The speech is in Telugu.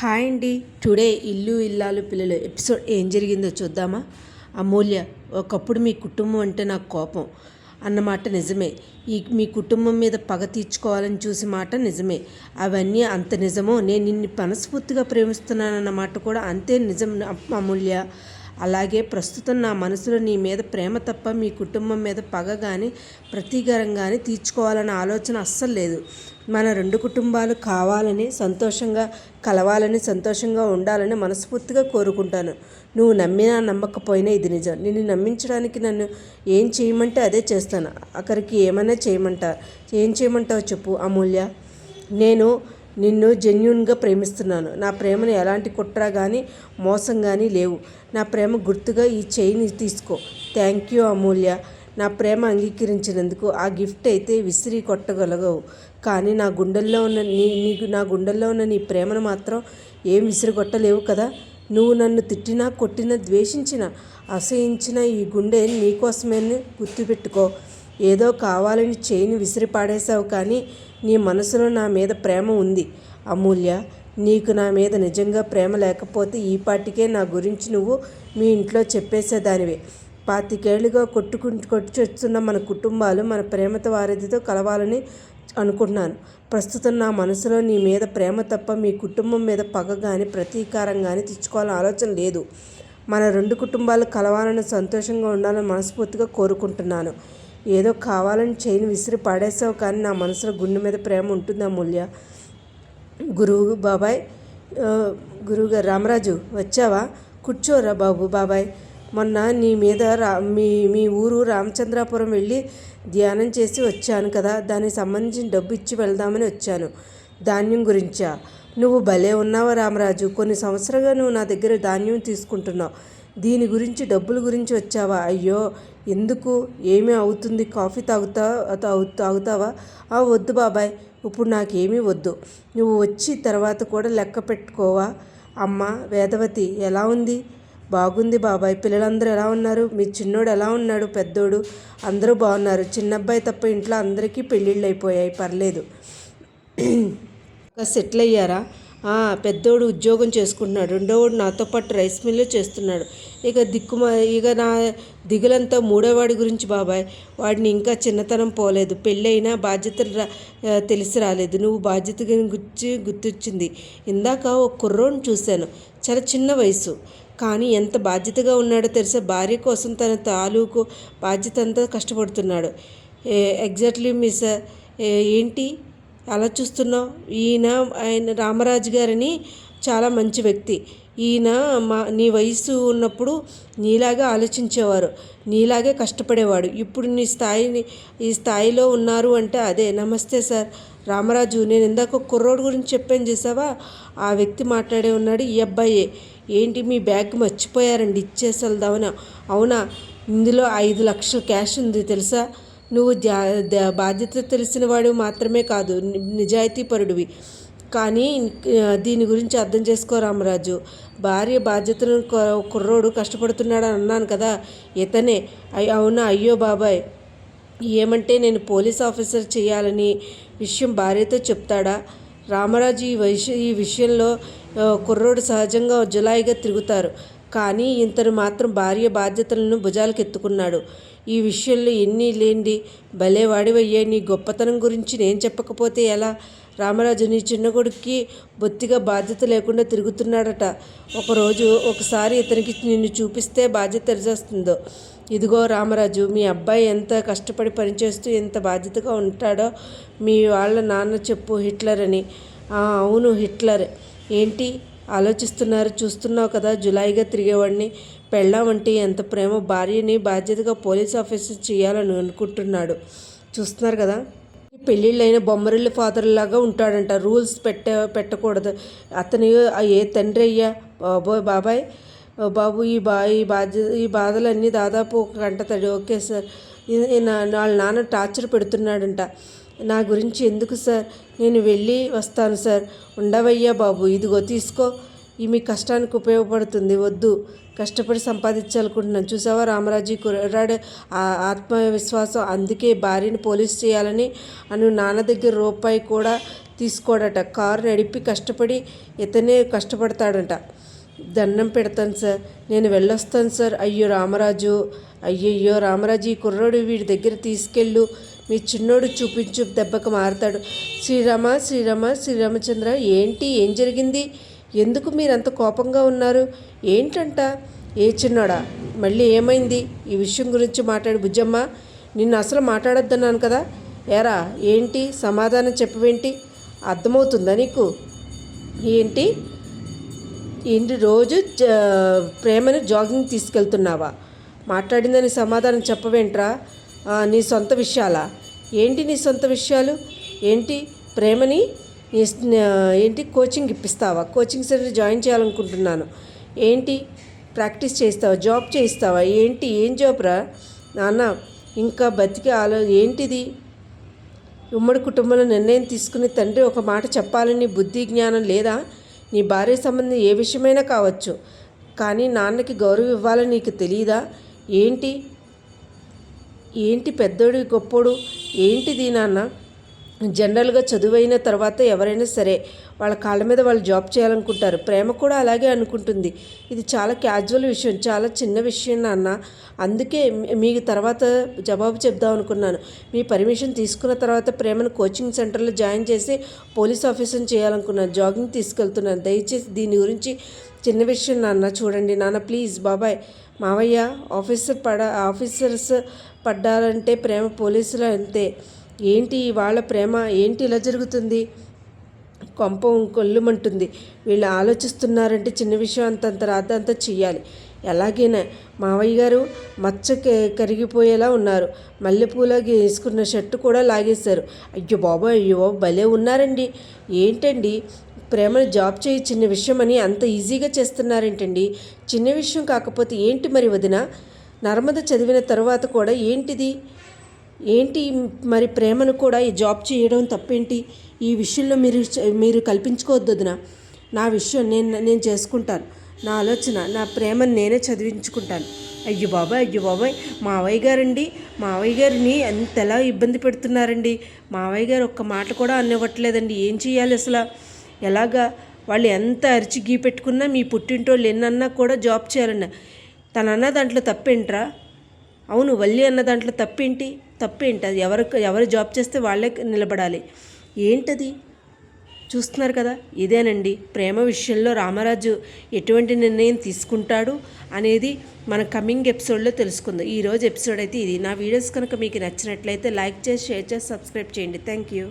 హాయ్ అండి. టుడే ఇల్లు ఇల్లాలు పిల్లలు ఎపిసోడ్ ఏం జరిగిందో చూద్దామా? అమూల్య ఒకప్పుడు మీ కుటుంబం అంటే నాకు కోపం అన్నమాట నిజమే. ఈ మీ కుటుంబం మీద పగ తీర్చుకోవాలని చూసి మాట నిజమే. అవన్నీ అంత నిజమో? నేను నిన్ను మనస్ఫూర్తిగా ప్రేమిస్తున్నానన్నమాట కూడా అంతే నిజం అమూల్య. అలాగే ప్రస్తుతం నా మనసులో నీ మీద ప్రేమ తప్ప మీ కుటుంబం మీద పగ కానీ ప్రతీకారం కానీ తీర్చుకోవాలన్న ఆలోచన అస్సలు లేదు. మన రెండు కుటుంబాలు కావాలని సంతోషంగా కలవాలని సంతోషంగా ఉండాలని మనస్ఫూర్తిగా కోరుకుంటాను. నువ్వు నమ్మినా నమ్మకపోయినా ఇది నిజం. నిన్ను నమ్మించడానికి నన్ను ఏం చేయమంటే అదే చేస్తాను. అక్కడికి ఏమైనా చేయమంటా? ఏం చేయమంటావు చెప్పు అమూల్య. నేను నిన్ను జెన్యున్గా ప్రేమిస్తున్నాను. నా ప్రేమను ఎలాంటి కుట్ర కానీ మోసం కానీ లేవు. నా ప్రేమ గుర్తుగా ఈ చైన్ తీసుకో. Thank you Amulya. నా ప్రేమ అంగీకరించినందుకు ఆ గిఫ్ట్ అయితే విసిరి కొట్టగలగవు కానీ నా గుండెల్లో ఉన్న నీ నీకు నా గుండెల్లో ఉన్న నీ ప్రేమను మాత్రం ఏం విసిరిగొట్టలేవు కదా. నువ్వు నన్ను తిట్టినా కొట్టినా ద్వేషించిన అసహించిన ఈ గుండె నీకోసమే గుర్తుపెట్టుకో. ఏదో కావాలని చేయిని విసిరి పాడేశావు కానీ నీ మనసులో నా మీద ప్రేమ ఉంది. అమూల్య నీకు నా మీద నిజంగా ప్రేమ లేకపోతే ఈ పాటికే నా గురించి నువ్వు మీ ఇంట్లో చెప్పేసేదానివే. పాతికేళ్ళుగా కొట్టుకుంటు కొట్టుచొచ్చున్న మన కుటుంబాలు మన ప్రేమతో వారిదితో కలవాలని అనుకుంటున్నాను ప్రస్తుతం నా మనసులో నీ మీద ప్రేమ తప్ప మీ కుటుంబం మీద పగ కానీ ప్రతీకారం కానీ తెచ్చుకోవాలని ఆలోచన లేదు. మన రెండు కుటుంబాలు కలవాలని సంతోషంగా ఉండాలని మనస్ఫూర్తిగా కోరుకుంటున్నాను. ఏదో కావాలని చైన్ విసిరి పాడేసావు కానీ నా మనసులో గుండె మీద ప్రేమ ఉంటుంది మూల్య? గురువు బాబాయ్ గురువుగారు రామరాజు వచ్చావా? కూర్చోరా బాబు బాబాయ్. మొన్న నీ మీద రా మీ మీ ఊరు రామచంద్రాపురం వెళ్ళి ధ్యానం చేసి వచ్చాను కదా. దానికి సంబంధించిన డబ్బు ఇచ్చి వెళ్దామని వచ్చాను. ధాన్యం గురించా? నువ్వు భలే ఉన్నావా రామరాజు. కొన్ని సంవత్సరాలుగా నువ్వు నా దగ్గర ధాన్యం తీసుకుంటున్నావు. దీని గురించి డబ్బుల గురించి వచ్చావా? అయ్యో ఎందుకు? ఏమీ అవుతుంది? కాఫీ తాగుతా తాగు తాగుతావా? ఆ వద్దు బాబాయ్. ఇప్పుడు నాకేమీ వద్దు. నువ్వు వచ్చి తర్వాత కూడా లెక్క పెట్టుకోవా? అమ్మ వేదవతి ఎలా ఉంది? బాగుంది బాబాయ్. పిల్లలందరూ ఎలా ఉన్నారు? మీ చిన్నోడు ఎలా ఉన్నాడు? పెద్దోడు అందరూ బాగున్నారు. చిన్నబ్బాయి తప్ప ఇంట్లో అందరికీ పెళ్ళిళ్ళు అయిపోయాయి. పర్లేదు. సెటిల్ అయ్యారా? పెద్దోడు ఉద్యోగం చేసుకుంటున్నాడు. రెండోవాడు నాతో పాటు రైస్ మిల్లు చేస్తున్నాడు. ఇక దిక్కుమ ఇక నా దిగులంతా మూడోవాడి గురించి బాబాయ్. వాడిని ఇంకా చిన్నతనం పోలేదు. పెళ్ళైనా బాధ్యతలు రా తెలిసి రాలేదు. నువ్వు బాధ్యత గురించి గుర్తొచ్చింది. ఇందాక ఒక కుర్రోని చూశాను. చాలా చిన్న వయసు. కానీ ఎంత బాధ్యతగా ఉన్నాడో తెలిసే? భార్య కోసం తన తాలూకు బాధ్యత అంతా కష్టపడుతున్నాడు. ఎగ్జాక్ట్లీ మిస్ ఏంటి? అలా చూస్తున్నావు. ఈయన ఆయన రామరాజు గారని చాలా మంచి వ్యక్తి. ఈయన మా నీ వయసు ఉన్నప్పుడు నీలాగా ఆలోచించేవారు నీలాగే కష్టపడేవాడు. ఇప్పుడు నీ స్థాయిని ఈ స్థాయిలో ఉన్నారు అంటే అదే. నమస్తే సార్. రామరాజు నేను ఇందాక కుర్రోడు గురించి చెప్పాను చేసావా? ఆ వ్యక్తి మాట్లాడే ఉన్నాడు ఈ అబ్బాయే ఏంటి మీ బ్యాగ్ మర్చిపోయారండి ఇచ్చేసి వెళ్దామని అవునా? ఇందులో ఐదు లక్షల క్యాష్ ఉంది తెలుసా? నువ్వు బాధ్యత తెలిసిన వాడు మాత్రమే కాదు నిజాయితీ పరుడివి కానీ దీని గురించి అర్థం చేసుకో రామరాజు. భార్య బాధ్యతను కుర్రోడు కష్టపడుతున్నాడని అన్నాను కదా ఇతనే. అవునా? అయ్యో బాబాయ్. ఏమంటే నేను పోలీస్ ఆఫీసర్ చేయాలని విషయం భార్యతో చెప్తాడా? రామరాజు ఈ విష ఈ విషయంలో కుర్రోడు సహజంగా జులాయిగా తిరుగుతారు. కానీ ఇంతను మాత్రం భార్య బాధ్యతలను భుజాలకు ఎత్తుకున్నాడు ఈ విషయంలో ఎన్ని లేండి. భలే వాడివయ్యే నీ గొప్పతనం గురించి నేను చెప్పకపోతే ఎలా? రామరాజు నీ చిన్న కొడుక్కి బొత్తిగా బాధ్యత లేకుండా తిరుగుతున్నాడట. ఒకరోజు ఒకసారి ఇతనికి నిన్ను చూపిస్తే బాధ్యత తెరిచేస్తుందో. ఇదిగో రామరాజు మీ అబ్బాయి ఎంత కష్టపడి పనిచేస్తూ ఎంత బాధ్యతగా ఉంటాడో మీ వాళ్ళ నాన్న చెప్పు హిట్లర్ అని. అవును హిట్లర్. ఏంటి? ఆలోచిస్తున్నారు. చూస్తున్నావు కదా జులాయిగా తిరిగేవాడిని. పెళ్ళామంటే ఎంత ప్రేమ భార్యని బాధ్యతగా పోలీస్ ఆఫీసర్ చేయాలని అనుకుంటున్నాడు. చూస్తున్నారు కదా? పెళ్ళిళ్ళైన బొమ్మరిల్లు ఫాదర్ లాగా ఉంటాడంట. రూల్స్ పెట్ట పెట్టకూడదు. అతని ఏ తండ్రి అయ్యా? బాబోయ్ బాబాయ్. బాబు ఈ బా ఈ బాధ్య ఈ బాధలన్నీ దాదాపు ఒక గంట తడి. Okay sir. వాళ్ళ నాన్న టార్చర్ పెడుతున్నాడంట. నా గురించి ఎందుకు సార్? నేను వెళ్ళి వస్తాను సార్. ఉండవయ్యా బాబు. ఇదిగో తీసుకో. ఈ మీ కష్టానికి ఉపయోగపడుతుంది. వద్దు. కష్టపడి సంపాదించాలనుకుంటున్నాను. చూసావా రామరాజు కుర్రాడు ఆత్మవిశ్వాసం. అందుకే భార్యని పోలీస్ చేయాలని అను నాన్న దగ్గర రూపాయి కూడా తీసుకోడట. కారు నడిపి కష్టపడి ఇతనే కష్టపడతాడంట. దండం పెడతాను సార్. నేను వెళ్ళొస్తాను సార్. అయ్యో రామరాజు. అయ్యయ్యో రామరాజు ఈ కుర్రోడు వీడి దగ్గర తీసుకెళ్ళు. మీ చిన్నోడు చూపించు దెబ్బకు మారుతాడు. శ్రీరామ శ్రీరామ శ్రీరామచంద్ర ఏంటి? ఏం జరిగింది? ఎందుకు మీరంత కోపంగా ఉన్నారు? ఏంటంట? ఏ చిన్నోడా? మళ్ళీ ఏమైంది? ఈ విషయం గురించి మాట్లాడు బుజ్జమ్మ. నిన్ను అసలు మాట్లాడొద్దన్నాను కదా. ఏరా ఏంటి? సమాధానం చెప్పవేంటి? అర్థమవుతుందా నీకు? ఏంటి? ఏంటి రోజు జ- ప్రేమని జాగింగ్ తీసుకెళ్తున్నావా? మాట్లాడిందని సమాధానం చెప్పవేంట్రా? నీ సొంత విషయాలా? ఏంటి నీ సొంత విషయాలు? ఏంటి ప్రేమని ఏంటి? కోచింగ్ ఇప్పిస్తావా? కోచింగ్ సెంటర్ జాయిన్ చేయాలనుకుంటున్నాను. ఏంటి? ప్రాక్టీస్ చేస్తావా జాబ్ చేయిస్తావా? ఏంటి? ఏం జాబ్ రా? నాన్న ఇంకా బతికి ఆలో ఏంటిది? ఉమ్మడి కుటుంబంలో నిర్ణయం తీసుకుని తండ్రి ఒక మాట చెప్పాలని బుద్ధి జ్ఞానం లేదా? నీ భార్య సంబంధం ఏ విషయమైనా కావచ్చు. కానీ నాన్నకి గౌరవం ఇవ్వాలని నీకు తెలియదా ఏంటి? ఏంటి పెద్దోడు గొప్పోడు? ఏంటిది నాన్న? జనరల్గా చదువైన తర్వాత ఎవరైనా సరే వాళ్ళ కాళ్ళ మీద వాళ్ళు జాబ్ చేయాలనుకుంటారు. ప్రేమ కూడా అలాగే అనుకుంటుంది. ఇది చాలా క్యాజువల్ విషయం చాలా చిన్న విషయం నాన్న. అందుకే మీ- మీకు తర్వాత జవాబు చెప్దాం అనుకున్నాను. మీ పర్మిషన్ తీసుకున్న తర్వాత ప్రేమను కోచింగ్ సెంటర్లో జాయిన్ చేసి పోలీస్ ఆఫీసర్ని చేయాలనుకున్నాను. జాగింగ్ తీసుకెళ్తున్నాను. దయచేసి దీని గురించి చిన్న విషయం నాన్న చూడండి. నాన్న ప్లీజ్ బాబాయ్ మావయ్య ఆఫీసర్ పడ ఆఫీసర్స్ పడ్డారంటే ప్రేమ పోలీసులు అంతే. ఏంటి వాళ్ళ ప్రేమ? ఏంటి ఇలా జరుగుతుంది? కొంపం కొల్లుమంటుంది. వీళ్ళు ఆలోచిస్తున్నారంటే చిన్న విషయం అంతంత రాద్దంతా చెయ్యాలి. ఎలాగైనా మావయ్య గారు మచ్చ కరిగిపోయేలా ఉన్నారు. మల్లెపూల వేసుకున్న షర్టు కూడా లాగేశారు. అయ్యో బాబో అయ్యో భలే ఉన్నారండి. ఏంటండి? ప్రేమను జాబ్ చేయి చిన్న విషయం అని అంత ఈజీగా చేస్తున్నారేంటండి? చిన్న విషయం కాకపోతే ఏంటి మరి వదిన? నర్మద చదివిన తర్వాత కూడా ఏంటిది? ఏంటి మరి ప్రేమను కూడా ఈ జాబ్ చేయడం తప్పేంటి? ఈ విషయంలో మీరు మీరు కల్పించుకోవద్దు వదినా. నా విషయం నేను నేను చేసుకుంటాను. నా ఆలోచన నా ప్రేమను నేనే చదివించుకుంటాను. అయ్యో బాబాయ్ అయ్యో బాబాయ్. మావయ్య గారండి మావయ్య గారిని ఎంతలా ఇబ్బంది పెడుతున్నారండి. మావయ్య గారు ఒక్క మాట కూడా అనివ్వట్లేదండి ఏం చేయాలి అసలు? ఎలాగా? వాళ్ళు ఎంత అరిచి గీ పెట్టుకున్నా మీ పుట్టింటోళ్ళు ఎన్నన్నా కూడా జాబ్ చేయాలన్న. తనన్న దాంట్లో తప్పేంట్రా? అవును వల్లి అన్న దాంట్లో తప్పేంటి? తప్పేంటి? అది ఎవరికి ఎవరు జాబ్ చేస్తే వాళ్ళే నిలబడాలి. ఏంటది? చూస్తున్నారు కదా? ఇదేనండి. ప్రేమ విషయంలో రామరాజు ఎటువంటి నిర్ణయం తీసుకుంటాడు అనేది మన కమింగ్ ఎపిసోడ్లో తెలుసుకుందాం. ఈరోజు ఎపిసోడ్ అయితే ఇది. నా వీడియోస్ కనుక మీకు నచ్చినట్లయితే లైక్ చేసి షేర్ చేసి సబ్స్క్రైబ్ చేయండి. Thank you.